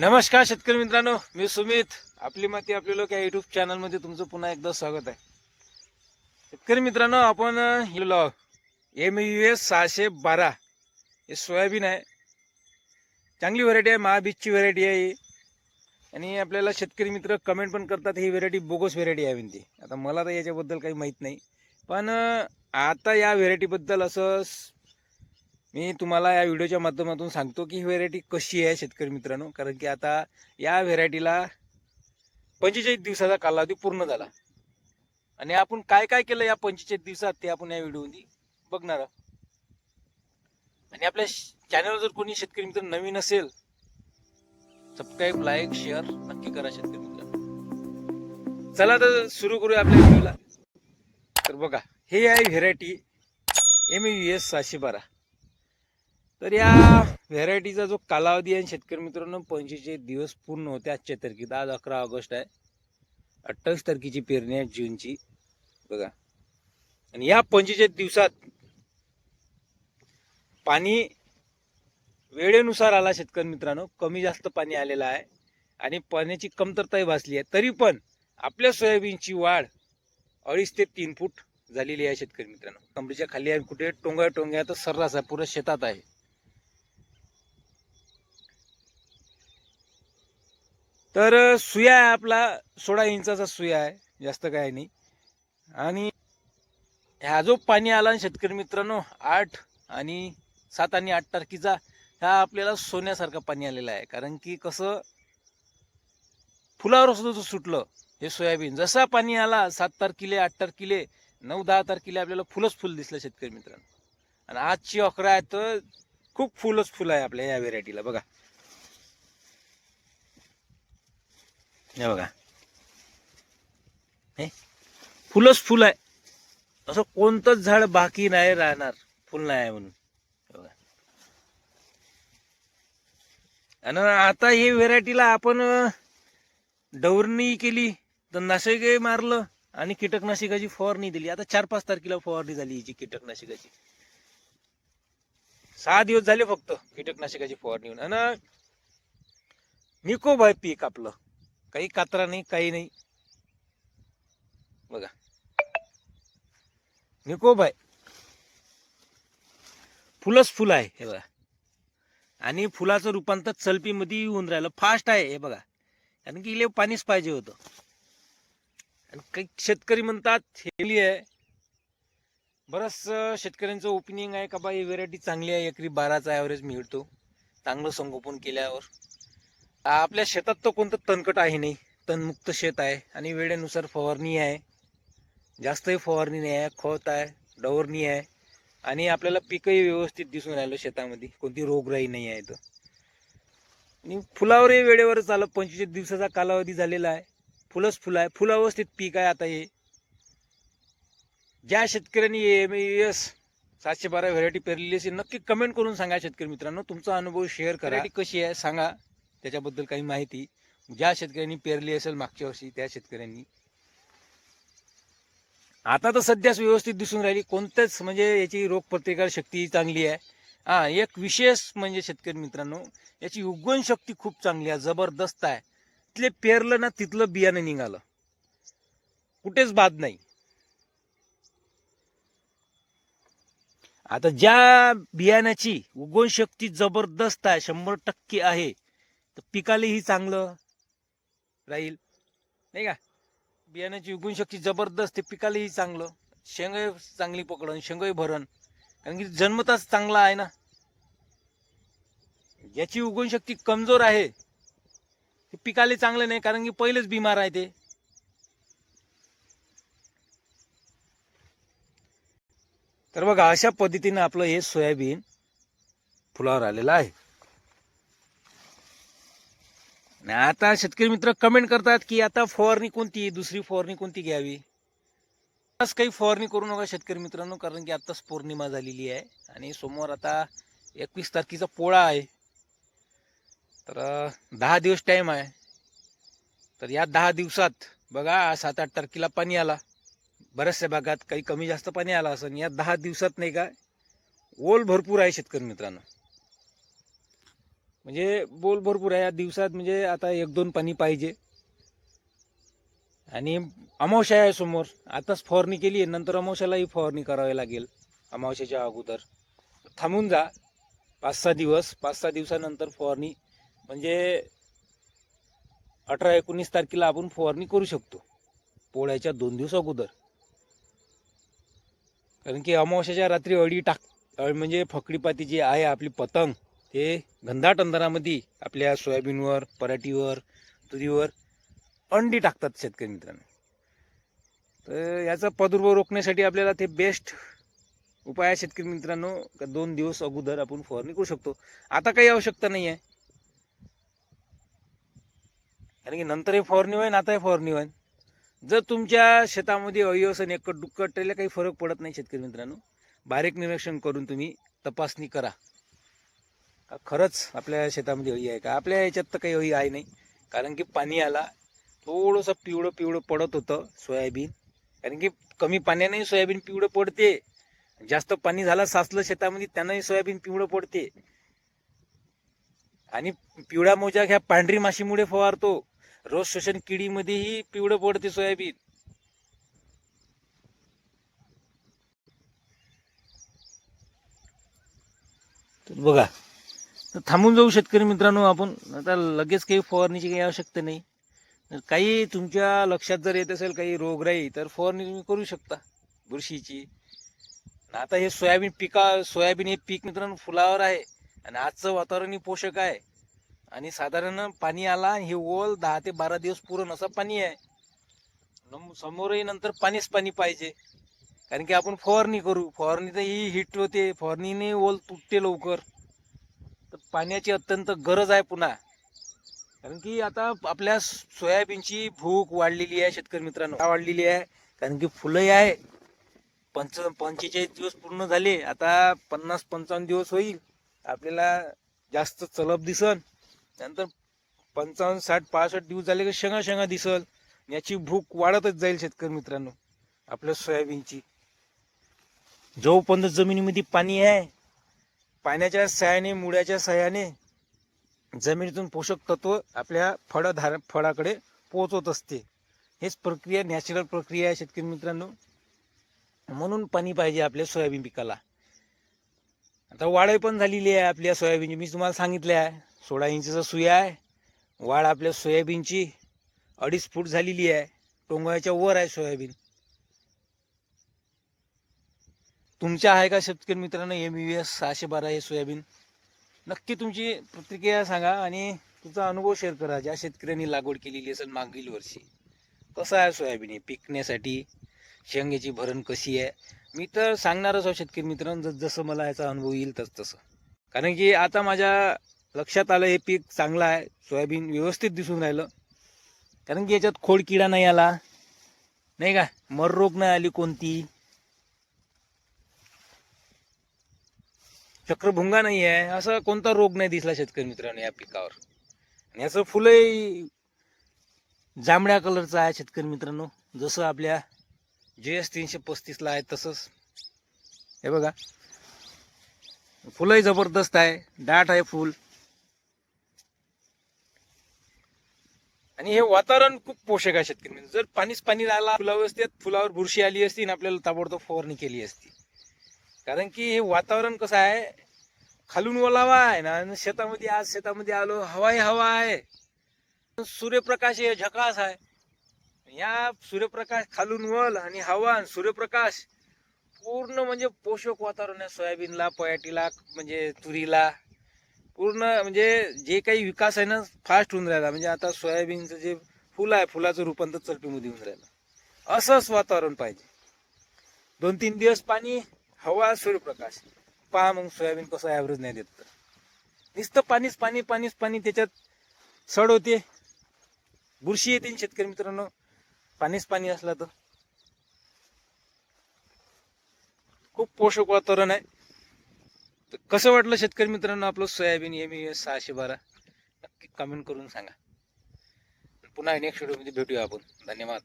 नमस्कार शेतकरी मित्रांनो मी सुमित. आपली माती आपले लोक या युट्यूब चॅनलमध्ये तुमचं पुन्हा एकदा स्वागत आहे. शेतकरी मित्रांनो आपण एम यू एस सहाशे बारा. हे सोयाबीन आहे. चांगली व्हरायटी आहे महाबीजची व्हरायटी आहे ही. आणि आपल्याला शेतकरी मित्र कमेंट पण करतात ही व्हेरायटी बोगस व्हेरायटी आहे म्हणते. आता मला तर याच्याबद्दल काही माहीत नाही. पण आता या व्हेरायटीबद्दल असं मी तुम्हाला या व्हिडिओच्या माध्यमातून सांगतो की ही व्हेरायटी कशी आहे शेतकरी मित्रांनो. कारण की आता या व्हेरायटीला पंचेचाळीस दिवसाचा कालावधी पूर्ण झाला. आणि आपण काय काय केलं या पंचेचाळीस दिवसात ते आपण या व्हिडिओमध्ये बघणार आहोत. आणि आपल्या चॅनलवर जर कोणी शेतकरी मित्र नवीन असेल सबस्क्राईब लाईक शेअर नक्की करा शेतकरी मित्र. चला तर सुरू करूया आपल्या व्हिडिओला तर बघा हे आहे व्हेरायटी एम यू एस सहाशे बारा. तर या व्हेरायटीचा जो कालावधी आहे शेतकरी मित्रांनो पंचेचाळीस दिवस पूर्ण होते आजच्या तारखेत. आज अकरा ऑगस्ट आहे. अठ्ठावीस तारखेची पेरणी आहे जूनची. बघा. आणि या पंचेचाळीस दिवसात पाणी वेळेनुसार आला शेतकरी मित्रांनो. कमी जास्त पाणी आलेलं आहे. आणि पाण्याची कमतरताही भासली आहे. तरी पण आपल्या सोयाबीनची वाढ अडीच ते तीन फूट झालेली आहे शेतकरी मित्रांनो. कमरीच्या खाली आहे कुठे टोंगा टोंग्या तर सर्रास आहे. पूर्ण शेतात आहे. तर सुया आहे आपला. सोळा इंचाचा सुया आहे. जास्त काय नाही. आणि ह्या जो पाणी आला शेतकरी मित्रांनो आठ आणि सात आणि आठ तारखेचा ह्या आपल्याला सोन्यासारखं पाणी आलेला आहे. कारण की कसं फुलावर सुद्धा सुटलं हे सोयाबीन जसा पाणी आला सात तारखेले आठ तारखेले नऊ दहा तारखेला आपल्याला फुलच फुल दिसलं शेतकरी मित्रांनो. आणि आजची अकरा आहे तर खूप फुलच फुल आहे आपल्या या व्हेरायटीला बघा. हे बघा. हे? फुलच फुल आहे. असं कोणतंच झाड बाकी नाही राहणार. फुल नाही आहे म्हणून. आणि आता हे व्हेरायटीला आपण डवरणी केली तर नाशिक मारलं आणि कीटकनाशकाची फवारणी दिली. आता चार पाच तारखेला फवारणी झाली हिची कीटकनाशकाची. सहा दिवस झाले फक्त कीटकनाशकाची फवारणी होऊन. आणि निकोब पीक आपलं. काही कात्रा नाही काही नाही. बघा. निकोब आहे फुलच फुलं आहे हे बघा. आणि फुलाचं रूपांतर चलपीमध्ये होऊन राहिलं. फास्ट आहे हे बघा. कारण की इले पाणीच पाहिजे होतं. आणि काही शेतकरी म्हणतात हेली आहे. बरंच शेतकऱ्यांचं ओपिनियन आहे का बा ही व्हेरायटी चांगली आहे. एकरी बाराचा ॲव्हरेज मिळतो. चांगलं संगोपन केल्यावर. आपल्या शेतात तर कोणतं तणकट आहे नाही. तणमुक्त शेत आहे आणि वेळेनुसार फवारणी आहे. जास्तही फवारणी नाही आहे खत आहे डवरणी आहे. आणि आपल्याला पीकही व्यवस्थित दिसून राहिलं शेतामध्ये. कोणती रोगराई नाही आहे तर आणि फुलावरही वेळेवरच आलं पंचवीस दिवसाचा कालावधी झालेला आहे. फुलंच फुलं आहे. फुलावस्थित पीक आहे आता हे. ज्या शेतकऱ्यांनी एम एस सातशे बारा व्हेरायटी पेरलेली असेल नक्की कमेंट करून सांगा शेतकरी मित्रांनो. तुमचा अनुभव शेअर करा. कशी आहे सांगा. त्याच्याबद्दल काही माहिती. ज्या शेतकऱ्यांनी पेरली असेल मागच्या वर्षी त्या शेतकऱ्यांनी. आता तर सध्याच व्यवस्थित दिसून राहिली. कोणत्याच म्हणजे याची रोगप्रतिकार शक्ती चांगली आहे. हा एक विशेष म्हणजे शेतकरी मित्रांनो याची उगवण शक्ती खूप चांगली आहे. जबरदस्त आहे. तिथले पेरलं ना तिथलं बियाणं निघालं. कुठेच बाद नाही. आता ज्या बियाण्याची उगवण शक्ती जबरदस्त आहे शंभर टक्के आहे तर पिकालाही चांगलं राहील. नाही का? बियाण्याची उगवण शक्ती जबरदस्त ते पिकालाही चांगलं. शेंगही चांगली पकडन शेंगही भरण कारण की जन्मताच चांगला आहे ना. याची उगवण शक्ती कमजोर आहे. ते पिकाले चांगलं नाही कारण की पहिलेच बिमार आहे ते. तर बघा अशा पद्धतीने आपलं हे सोयाबीन फुलावर आलेलं आहे आणि आता शेतकरी मित्र कमेंट करतात की आता फवारणी कोणती? दुसरी फवारणी कोणती घ्यावी? आताच काही फवारणी करू नका शेतकरी मित्रांनो कारण की आताच पौर्णिमा झालेली आहे आणि सोमवार आता एकवीस तारखेचा पोळा आहे. तर दहा दिवस टाईम आहे. तर या दहा दिवसात बघा सात आठ तारखेला पाणी आला. बऱ्याचशा भागात काही कमी जास्त पाणी आला असं या दहा दिवसात नाही का? ओल भरपूर आहे शेतकरी मित्रांनो. म्हणजे बोल भरपूर आहे. या दिवसात म्हणजे आता एक दोन पाणी पाहिजे. आणि अमावस्या आहे समोर. आताच फवारणी केली आहे. नंतर अमावश्यालाही फवारणी करावी लागेल. अमावश्याच्या अगोदर. थांबून जा. पाच सहा दिवस. पाच सहा दिवसानंतर फवारणी. म्हणजे अठरा एकोणीस तारखेला आपण फवारणी करू शकतो. पोळ्याच्या दोन दिवस अगोदर. कारण की अमावश्याच्या रात्री अडी टाक म्हणजे फकडीपाती जी आहे आपली पतंग. ते घनदाट अंधारामध्ये आपल्या सोयाबीनवर पराठीवर तुरीवर अंडी टाकतात शेतकरी मित्रांनो. तर याचा प्रादुर्भाव रोखण्यासाठी आपल्याला ते बेस्ट उपाय आहे शेतकरी मित्रांनो. का दोन दिवस अगोदर आपण फवारणी करू शकतो. आता काही आवश्यकता नाही आहे कारण की नंतर हे फवारणी आता आताही फवारणी होईन. जर तुमच्या शेतामध्ये अयसन एकट दुक्कट त्याला काही फरक पडत नाही शेतकरी मित्रांनो. बारीक निरीक्षण करून तुम्ही तपासणी करा. का खरंच आपल्या शेतामध्ये अळी आहे का? आपल्या याच्यात तर काही अळी आहे नाही. कारण की पाणी आला थोडंसं पिवळं पिवळं पडत होतं सोयाबीन. कारण की कमी पाण्यानेही सोयाबीन पिवळं पडते. जास्त पाणी झालं साचलं शेतामध्ये त्यांनाही सोयाबीन पिवळं पडते. आणि पिवळ्या मोजा ह्या पांढरी माशीमुळे फवारतो. रोज शोषण किडीमध्येही पिवळं पडते सोयाबीन. बघा तर थांबून जाऊ शेतकरी मित्रांनो आपण आता लगेच काही फवारणीची काही आवश्यकता नाही. तर काही तुमच्या लक्षात जर येत असेल काही रोगराई तर फवारणी तुम्ही करू शकता. बुरशीची. आता हे सोयाबीन पिका सोयाबीन हे पीक मित्रांनो फुलावर आहे आणि आजचं वातावरण पोषक आहे. आणि साधारण पाणी आला आणि हे ओल दहा ते बारा दिवस पुरण असं पाणी आहे. नम- समोरही नंतर पाणीच पाणी पाहिजे. कारण की आपण फवारणी करू. फवारणी तर ही हिट होते. फवारणीने ओल तुटते लवकर. पाण्याची अत्यंत गरज आहे पुन्हा. कारण की आता आपल्या सोयाबीनची भूक वाढलेली आहे शेतकरी मित्रांनो. वाढलेली आहे? कारण की फुलंही आहे. पंच पंचेचाळीस दिवस पूर्ण झाले. आता पन्नास पंचावन्न दिवस होईल. आपल्याला जास्त चलप दिसन. नंतर पंचावन्न साठ पासष्ट दिवस झाले की शेंगा शेंगा दिसल. याची भूक वाढतच जाईल शेतकरी मित्रांनो. आपल्या सोयाबीनची. जोपर्यंत जमिनीमध्ये पाणी आहे पाण्याच्या सहाय्याने मुळ्याच्या सहाय्याने जमिनीतून पोषक तत्व आपल्या फळधार फळाकडे पोहोचवत असते. हेच प्रक्रिया नॅचरल प्रक्रिया आहे शेतकरी मित्रांनो. म्हणून पाणी पाहिजे आपल्या सोयाबीन पिकाला. आता वाढही पण झालेली आहे आपल्या सोयाबीनची. मी तुम्हाला सांगितले आहे सोळा इंचचा सुया आहे. वाढ आपल्या सोयाबीनची अडीच फूट झालेली आहे. टोंगळ्याच्या वर आहे सोयाबीन. तुमच्या आहे का शेतकरी मित्रांनो एम यू एस सहाशे बारा हे सोयाबीन? नक्की तुमची प्रतिक्रिया सांगा आणि तुमचा अनुभव शेअर करा. ज्या शेतकऱ्यांनी लागवड केलेली असेल मागील वर्षी. कसं आहे सोयाबीन हे? पिकण्यासाठी शेंग्याची भरण कशी आहे? मी तर सांगणारच आहो शेतकरी मित्रांनो जस जसं मला याचा अनुभव येईल तस तसं. कारण की आता माझ्या लक्षात आलं हे पीक चांगलं आहे सोयाबीन व्यवस्थित दिसून राहिलं. कारण की याच्यात खोड किडा नाही आला. नाही का? मर रोग नाही आली कोणती? चक्रभुंगा नाही आहे. असा कोणता रोग नाही दिसला शेतकरी मित्रांनो या पिकावर. आणि याचं फुलंही जांभळ्या कलरचं आहे शेतकरी मित्रांनो. जसं आपल्या जे एस तीनशे पस्तीसला आहे तसंच. हे बघा. फुलंही जबरदस्त आहे. दाट आहे फुल. आणि हे वातावरण खूप पोषक आहे शेतकरी जर पाणीच पाणी राहिला फुलावर असते फुलावर बुरशी आली असती आणि आपल्याला ताबडतोब फवारणी केली असती. कारण की हे वातावरण कसं आहे खालून ओलावा आहे ना आणि शेतामध्ये आज शेतामध्ये आलो हवाही हवा आहे. सूर्यप्रकाश हे झकास आहे. या सूर्यप्रकाश खालून वल आणि हवा आणि सूर्यप्रकाश पूर्ण म्हणजे पोषक वातावरण आहे. सोयाबीनला पयाटीला म्हणजे तुरीला. पूर्ण म्हणजे जे काही विकास आहे ना फास्ट होऊन राहिला. म्हणजे आता सोयाबीनचं जे फुलं आहे फुलाचं रूपांतर चरपीमध्ये होऊन राहिलं. असंच वातावरण पाहिजे. दोन तीन दिवस पाणी हवा सूर्यप्रकाश. पहा मग सोयाबीन कसं ॲव्हरेज नाही देत. नुसतं पाणीच पाणी पाणीच पाणी त्याच्यात सड होते. बुरशी येते शेतकरी मित्रांनो. पाणीच पाणी असलं तर. खूप पोषक वातावरण आहे. तर कसं वाटलं शेतकरी मित्रांनो आपलं सोयाबीन एम एस सहाशे बारा? नक्की कमेंट करून सांगा. पुन्हा नेक्स्ट व्हिडिओमध्ये भेटूया आपण. धन्यवाद.